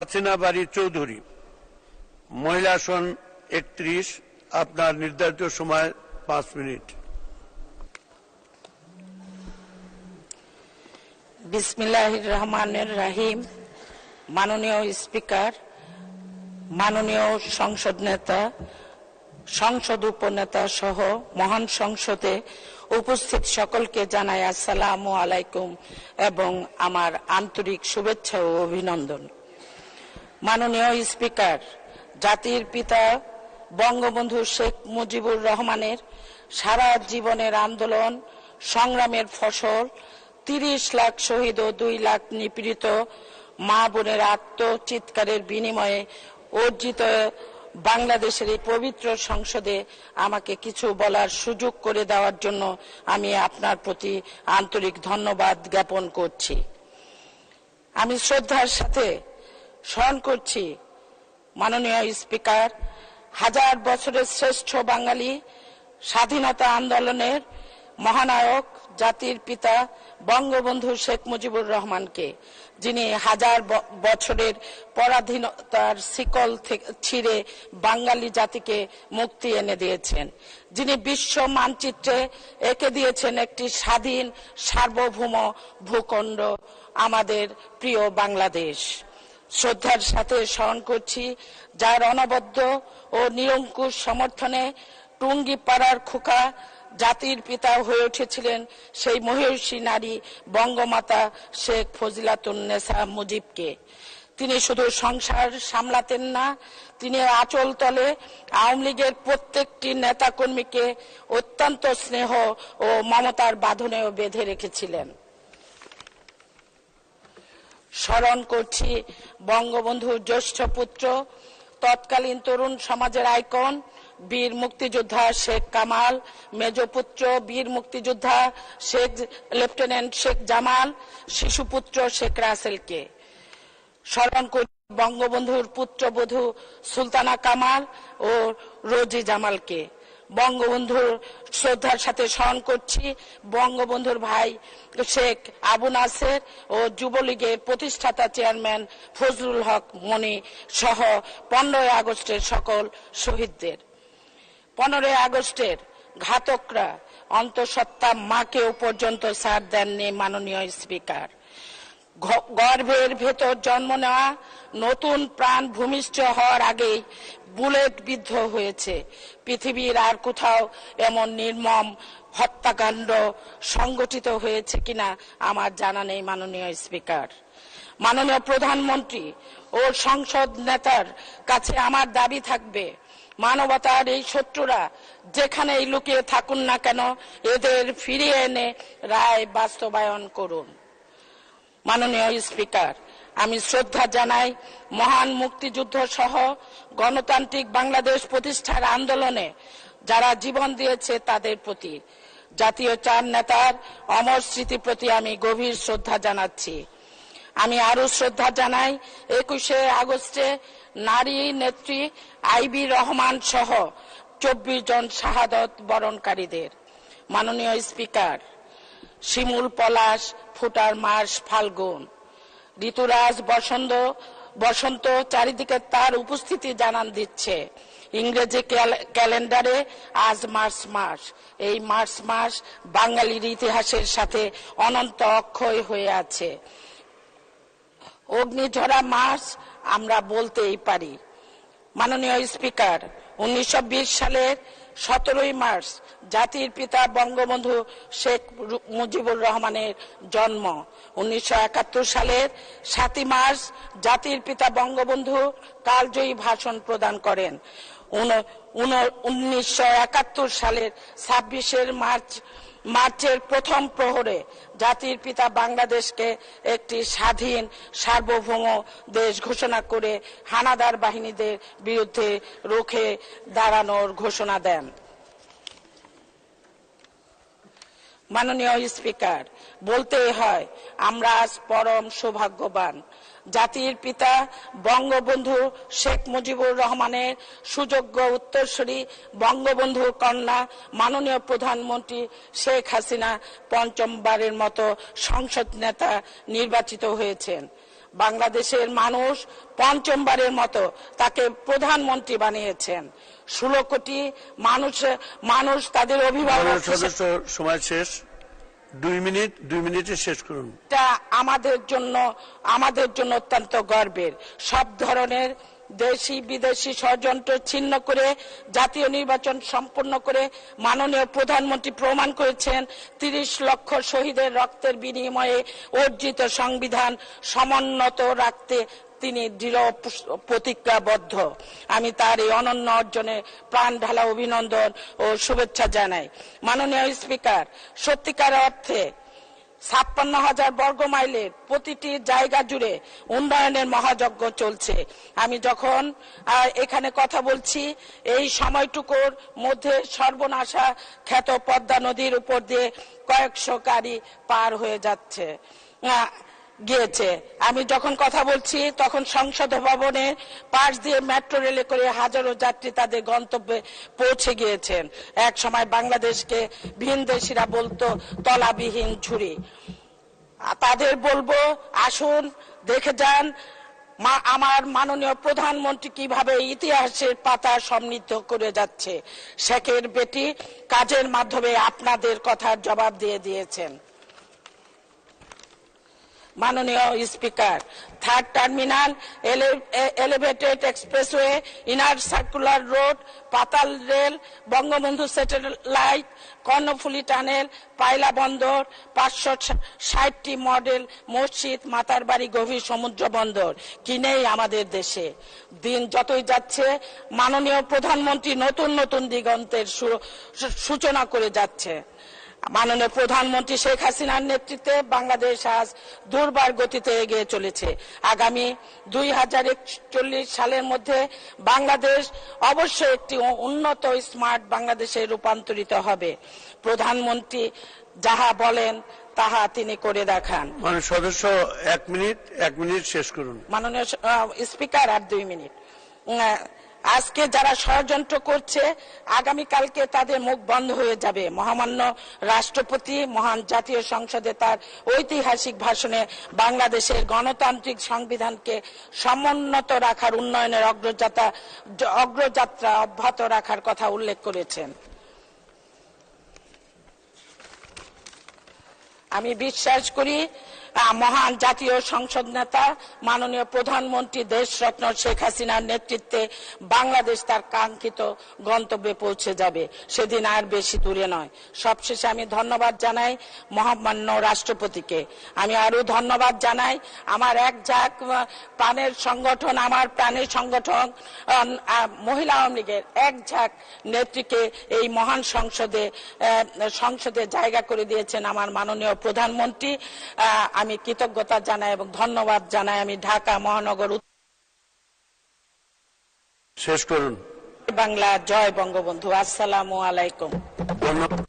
হাসিনা বাড়ি চৌধুরী, মহিলা আসন একত্রিশ, আপনার নির্ধারিত সময় পাঁচ মিনিট। বিসমিল্লাহ রহমানের রাহিম। মাননীয় স্পিকার, মাননীয় সংসদ নেতা, সংসদ উপনেতা সহ মহান সংসদে উপস্থিত সকলকে জানাই আসসালামু আলাইকুম এবং আমার আন্তরিক শুভেচ্ছা ও অভিনন্দন। মাননীয় স্পিকার, জাতির পিতা বঙ্গবন্ধু শেখ মুজিবুর রহমানের সারা জীবনের আন্দোলন, সংগ্রামের ফসল, তিরিশ লাখ শহীদ ও দুই লাখ নিপীড়িত মা বোনের আত্মচিৎকারের বিনিময়ে অর্জিত বাংলাদেশের এই পবিত্র সংসদে আমাকে কিছু বলার সুযোগ করে দেওয়ার জন্য আমি আপনার প্রতি আন্তরিক ধন্যবাদ জ্ঞাপন করছি। আমি শ্রদ্ধার সাথে স্মরণ করছি, মাননীয় স্পিকার, হাজার বছরের শ্রেষ্ঠ বাঙালি স্বাধীনতা আন্দোলনের মহানায়ক জাতির পিতা বঙ্গবন্ধু শেখ মুজিবুর রহমানকে, যিনি হাজার বছরের পরাধীনতার শিকল ছিঁড়ে বাঙালি জাতিকে মুক্তি এনে দিয়েছেন, যিনি বিশ্ব মানচিত্রে এঁকে দিয়েছেন একটি স্বাধীন সার্বভৌম ভূখণ্ড আমাদের প্রিয় বাংলাদেশ। শ্রদ্ধার সাথে স্মরণ করছি, যার অনবদ্য ও নিরঙ্কুশ সমর্থনে টুঙ্গি পাড়ার খোকা জাতির পিতা হয়ে উঠেছিলেন সেই মহিষী নারী বঙ্গমাতা শেখ ফজিলাতুন্নেসা মুজিবকে। তিনি শুধু সংসার সামলাতেন না, তিনি আচল তলে আওয়ামী লীগের প্রত্যেকটি নেতাকর্মীকে অত্যন্ত স্নেহ ও মমতার বাঁধনেও বেঁধে রেখেছিলেন। স্মরণ করছি বঙ্গবন্ধুর জ্যেষ্ঠ পুত্র, তৎকালীন তরুণ সমাজের আইকন, বীর মুক্তিযোদ্ধা শেখ কামাল, মেজপুত্র বীর মুক্তিযোদ্ধা শেখ, লেফটেন্যান্ট শেখ জামাল, শিশুপুত্র শেখ রাসেলকে। স্মরণ করি বঙ্গবন্ধুর পুত্রবধূ সুলতানা কামাল ও রোজি জামালকে। বঙ্গবন্ধুর শ্রদ্ধার সাথে স্মরণ করছি। বঙ্গবন্ধুর ভাই শেখ আবু নাসের ও যুবলীগের প্রতিষ্ঠাতা চেয়ারম্যান ফজলুল হক মনি সহ পনেরোই আগস্টের সকল শহীদদের। পনেরোই আগস্টের ঘাতকরা, অন্তঃসত্ত্বা মাকেও পর্যন্ত ছাড় দেননি মাননীয় স্পিকার। গর্ভের ভেতর জন্ম নেওয়া নতুন প্রাণ ভূমিষ্ঠ হওয়ার আগেই বুলেট বিদ্ধ হয়েছে। পৃথিবীর আর কোথাও এমন নির্মম হত্যাকাণ্ড সংগঠিত হয়েছে কিনা আমার জানা নেই, মাননীয় স্পিকার। মাননীয় প্রধানমন্ত্রী ও সংসদ নেতার কাছে আমার দাবি থাকবে, মানবতার এই শত্রুরা যেখানেই লুকিয়ে থাকুন না কেন, এদের ফিরিয়ে এনে রায় বাস্তবায়ন করুন। মাননীয় স্পিকার, আমি শ্রদ্ধা জানাই মহান মুক্তিযুদ্ধ সহ গণতান্ত্রিক বাংলাদেশ প্রতিষ্ঠার আন্দোলনে যারা জীবন দিয়েছে তাদের প্রতি। জাতীয় চার নেতার অমর স্মৃতির প্রতি আমি গভীর শ্রদ্ধা জানাচ্ছি। আমি আরও শ্রদ্ধা জানাই একুশে আগস্টে নারী নেত্রী আইবি রহমান সহ চব্বিশ জন শাহাদত বরণকারীদের। মাননীয় স্পিকার, শিমুল পলাশ ফুটার মাস ফাল্গুন। ঋতুরাজ বসন্ত বসন্ত চারিদিকে তার উপস্থিতি জানান দিচ্ছে। ইংরেজি ক্যালেন্ডারে আজ মার্চ মাস। এই মার্চ মাস বাঙালির ইতিহাসের সাথে অনন্ত অক্ষয় হয়ে আছে। অগ্নিঝরা মাস আমরা বলতেই পারি। মাননীয় স্পিকার, উনিশশো বিশ সালের সতেরোই মার্চ, জাতির পিতা বঙ্গবন্ধু শেখ মুজিবুর রহমানের জন্ম। উনিশশো একাত্তর সালের সাতই মার্চ, জাতির পিতা বঙ্গবন্ধু কালজয়ী ভাষণ প্রদান করেন। উনিশশো একাত্তর সালের ছাব্বিশের মার্চ মার্চের প্রথম প্রহরে জাতির পিতা বাংলাদেশকে একটি স্বাধীন, সার্বভৌম দেশ ঘোষণা করে হানাদার বাহিনীদের বিরুদ্ধে রুখে দাঁড়ানোর ঘোষণা দেন। মাননীয় স্পিকার, বলতে হয়, আমরা আজ পরম সৌভাগ্যবান। জাতির পিতা বঙ্গবন্ধু শেখ মুজিবুর রহমানের সুযোগ্য উত্তরসূরি বঙ্গবন্ধু কন্যা মাননীয় প্রধানমন্ত্রী শেখ হাসিনা পঞ্চমবারের মতো সংসদ নেতা নির্বাচিত হয়েছেন। বাংলাদেশের মানুষ পঞ্চমবারের মতো তাকে প্রধানমন্ত্রী বানিয়েছেন। ষোলো কোটি মানুষ মানুষ তাদের অভিভাবক সময় শেষ। দুই মিনিট দুই মিনিটে শেষ করুন। এটা আমাদের জন্য আমাদের জন্য অত্যন্ত গর্বের। সব ধরনের দেশি বিদেশি ষড়যন্ত্র ছিন্ন করে জাতীয় নির্বাচন সম্পন্ন করে মাননীয় প্রধানমন্ত্রী প্রমাণ করেছেন, তিরিশ লক্ষ শহীদের রক্তের বিনিময়ে অর্জিত সংবিধান সমুন্নত রাখতে তিনি দৃঢ় প্রতিজ্ঞাবদ্ধ। আমি তার এই অনন্য অর্জনে প্রাণ ঢালা অভিনন্দন ও শুভেচ্ছা জানাই। মাননীয় স্পিকার, সত্যিকার অর্থে ছাপ্পান্ন হাজার বর্গ মাইলের প্রতিটি জায়গা জুড়ে উন্নয়নের মহাযজ্ঞ চলছে। আমি যখন এখানে কথা বলছি, এই সময়টুকুর মধ্যে সর্বনাশা খ্যাত পদ্মা নদীর উপর দিয়ে কয়েকশো গাড়ি পার হয়ে যাচ্ছে। গিয়েছে। আমি যখন কথা বলছি, তখন সংসদ ভবনে পাশ দিয়ে মেট্রো রেলে করে হাজারো যাত্রী তাদের গন্তব্যে পৌঁছে গিয়েছেন। এক সময় বাংলাদেশকে ভিনদেশিরা বলতো, তলাবিহীন ঝুড়ি। তাদের বলব, আসুন, দেখে যান, মা, আমার মাননীয় প্রধানমন্ত্রী কীভাবে ইতিহাসের পাতা সমৃদ্ধ করে যাচ্ছে। শেখের বেটি কাজের মাধ্যমে আপনাদের কথার জবাব দিয়ে দিয়েছেন। মাননীয় speaker. Third terminal elevated expressway, inner circular road, পাতাল rail, Bangabandhu satellite, Karnaphuli tunnel, Payra বন্দর, পাঁচশো ষাটটি মডেল, মসজিদ মাতারবাড়ি গভীর সমুদ্র বন্দর, কি নেই আমাদের দেশে? দিন যতই যাচ্ছে, মাননীয় প্রধানমন্ত্রী নতুন নতুন দিগন্তের সূচনা করে যাচ্ছে। মাননীয় প্রধানমন্ত্রী শেখ হাসিনার নেতৃত্বে বাংলাদেশ আজ দুর্বার গতিতে এগিয়ে চলেছে। আগামী দুই হাজার একচল্লিশ সালের মধ্যে বাংলাদেশ অবশ্যই একটি উন্নত স্মার্ট বাংলাদেশে রূপান্তরিত হবে। প্রধানমন্ত্রী যাহা বলেন তাহা তিনি করে দেখান। মানে সদস্য এক মিনিট এক মিনিট শেষ করুন। মাননীয় স্পিকার আর দুই মিনিট। আজকে যারা ষড়যন্ত্র করছে আগামী কালকে তাদের মুখ বন্ধ হয়ে যাবে। মহামান্য রাষ্ট্রপতি, মহান জাতীয় সংসদে তার ঐতিহাসিক ভাষণে বাংলাদেশের গণতান্ত্রিক সংবিধানকে সমুন্নত রাখার উন্নয়নের অগ্রযাত্রা অগ্রযাত্রা অব্যাহত রাখার কথা উল্লেখ করেছেন। আমি বিশ্বাস করি মহান জাতীয় সংসদ নেতা, মাননীয় প্রধানমন্ত্রী দেশরত্ন শেখ হাসিনার নেতৃত্বে বাংলাদেশ তার কাঙ্ক্ষিত গন্তব্যে পৌঁছে যাবে। সেদিন আর বেশি দূরে নয়। সবশেষে আমি ধন্যবাদ জানাই মহামান্য রাষ্ট্রপতিকে। আমি আরও ধন্যবাদ জানাই আমার এক ঝাঁক প্রাণের সংগঠন, আমার প্রাণের সংগঠন মহিলা আওয়ামী লীগের এক ঝাঁক নেত্রীকে এই মহান সংসদে সংসদে জায়গা করে দিয়েছেন আমার মাননীয় প্রধানমন্ত্রী আমি কৃতজ্ঞতা জানাই এবং ধন্যবাদ জানাই। আমি ঢাকা মহানগর শেষ করুন। বাংলা জয় বঙ্গবন্ধু। আসসালামু আলাইকুম। ধন্যবাদ।